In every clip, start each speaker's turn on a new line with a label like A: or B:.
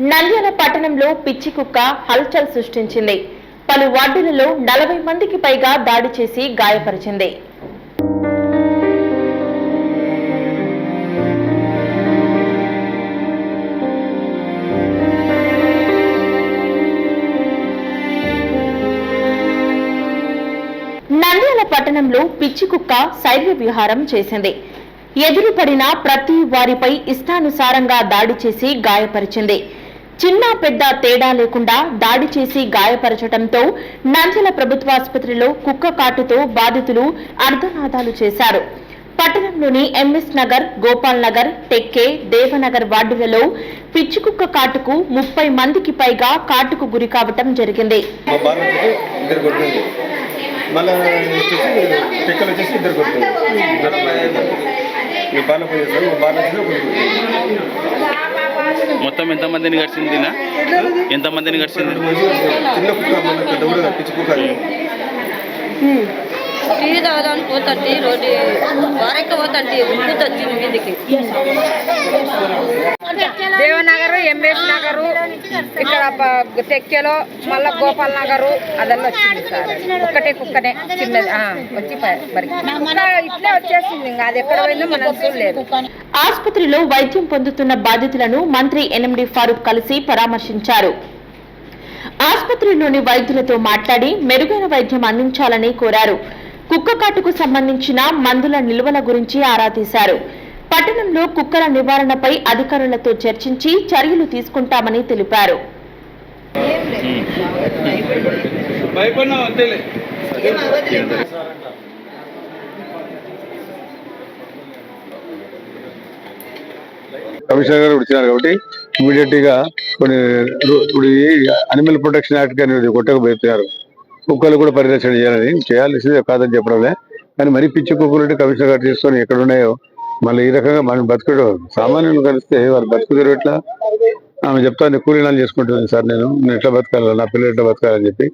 A: నంద్యాల పట్టణంలో పిచ్చి కుక్క హల్చల్ సృష్టించింది. పలు వార్డులలో నలభై మందికి పైగా దాడి చేసి గాయపరిచింది. నంద్యాల పట్టణంలో పిచ్చి కుక్క శైర్య విహారం చేసింది. ఎదురుపడిన ప్రతి వారిపై ఇష్టానుసారంగా దాడి చేసి గాయపరిచింది. చిన్న పెద్ద తేడా లేకుండా దాడి చేసి గాయపరచడంతో నంద్యాల ప్రభుత్వాసుపత్రిలో కుక్క కాటుతో బాధితులు అర్ధనాదాలు చేశారు. పట్టణంలోని ఎంఎస్ నగర్ గోపాల్ నగర్ టెక్కే దేవనగర్ వార్డులలో పిచ్చి కుక్క కాటుకు ముప్పై మందికి పైగా కాటుకు గురి కావటం జరిగింది.
B: మళ్ళీ
C: మొత్తం ఎంతమందిని గడిచిందినా ఎంతమందిని గడిచింది
B: చిన్న కుక్క మన పెద్ద కూడా పిచ్చి కుక్క అది.
D: టీ తాగడానికి పోతండి రోడ్డు వారెక్క పోతండి వచ్చింది మీదికి.
E: ఎంఎస్ నగరు ఇక్కడ తెక్కెలో మళ్ళా గోపాల్ నగరు అదల్లా వచ్చింది సార్. ఒక్కటే కుక్కనే చిన్నది వచ్చి ఇట్లా వచ్చేసింది ఇంకా అది ఎక్కడ పోయిందో మనం చూడలేదు.
A: ఆసుపత్రిలో వైద్యం పొందుతున్న బాధితులను మంత్రి ఎన్ఎండి ఫారూక్ కలిసి పరామర్శించారు. ఆసుపత్రిలోని వైద్యులతో మాట్లాడి మెరుగైన వైద్యం అందించాలని కోరారు. కుక్క కాటుకు సంబంధించిన మందుల నిల్వల గురించి ఆరా తీశారు. పట్టణంలో కుక్కల నివారణపై అధికారులతో చర్చించి చర్యలు తీసుకుంటామని తెలిపారు.
F: కమిషనర్ గారు వచ్చినారు కాబట్టి ఇమీడియట్గా కొన్ని ఇప్పుడు అనిమల్ ప్రొటెక్షన్ యాక్ట్ అనేది కొట్టకపోతున్నారు కుక్కలు కూడా పరిరక్షణ చేయాలని చేయాల్సిందే కాదని చెప్పడమే. కానీ మరీ పిచ్చి కుక్కలు కమిషనర్ గారు తీసుకొని ఎక్కడ ఉన్నాయో మళ్ళీ ఈ రకంగా మనం బతుకడం సామాన్యులు కలిస్తే వాళ్ళు బతుకుతారు ఎట్లా? ఆమె చెప్తాను కూలీనాలు చేసుకుంటుంది సార్ నేను. నేను ఎట్లా బతకాలి? నా పిల్లలు ఎట్లా బతకాలని చెప్పి.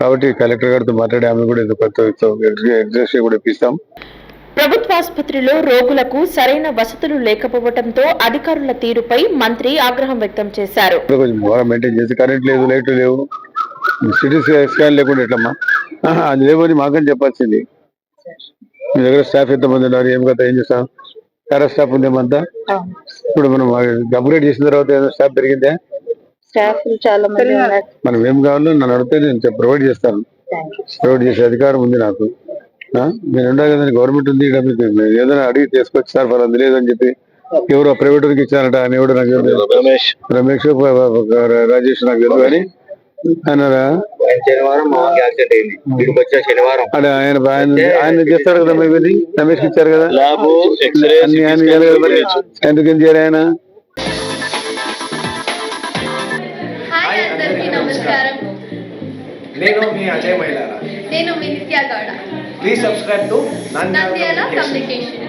F: కాబట్టి కలెక్టర్ గారితో మాట్లాడి ఆమె కూడా ఇది కొత్త అడ్రస్ కూడా ఇప్పిస్తాం.
A: ప్రభుత్వాసుపత్రిలో రోగులకు సరైన వసతులు లేకపోవడంతో అధికారుల తీరుపై మంత్రి ఆగ్రహం వ్యక్తం చేశారు.
F: మెయింటైన్ చేసి కరెంట్ లేదు లైట్ లేవు. సిటీ స్కాన్ లేకుండా ఎట్లమ్మా? అది లేవని మాకని చెప్పాల్సింది. మీ దగ్గర స్టాఫ్ ఎంతమంది ఉన్నారు? ఏం కదా ఏం చేస్తాం? కరె స్టాఫ్ ఉందేమంతా ఇప్పుడు మనం అప్గ్రేడ్ చేసిన తర్వాత ఏదో స్టాఫ్ పెరిగిందే?
D: స్టాఫ్ చాలా మంది ఉన్నారు.
F: మనం ఏం కావాలో నన్ను అడిగితే నేను ప్రొవైడ్ చేస్తాను. ప్రొవైడ్ చేసే అధికారం ఉంది నాకు. ఆ? నేను ఉండాలి కదండి గవర్నమెంట్ ఉంది మీకు ఏదైనా అడిగి తీసుకొచ్చి సార్ ఫలాంది లేదని చెప్పి ఎవరో ప్రైవేట్ వారికి ఇచ్చారట ఆయన ఎవడో నాకు. రమేష్. రమేష్ రాజేష్ నాకు తెలుసు కానీ ఆయనరా
G: శనివారం యాక్సిడెంట్ అయింది. వీడికి వచ్చే శనివారం.
F: అంటే ఆయన ఆయన ఆయన చేస్తాడు కదా మరి ఇది రమేష్ ఇచ్చారు కదా?
C: Lab X-ray.
F: ఎందుకు చేయాలి ఆయన?
H: హాయ్ అందరికీ నమస్కారం.
B: నేను మీ అజయ్ మైలారా
H: నేను మీ Nithya Gowda.
B: Please subscribe to
H: Nandyala communication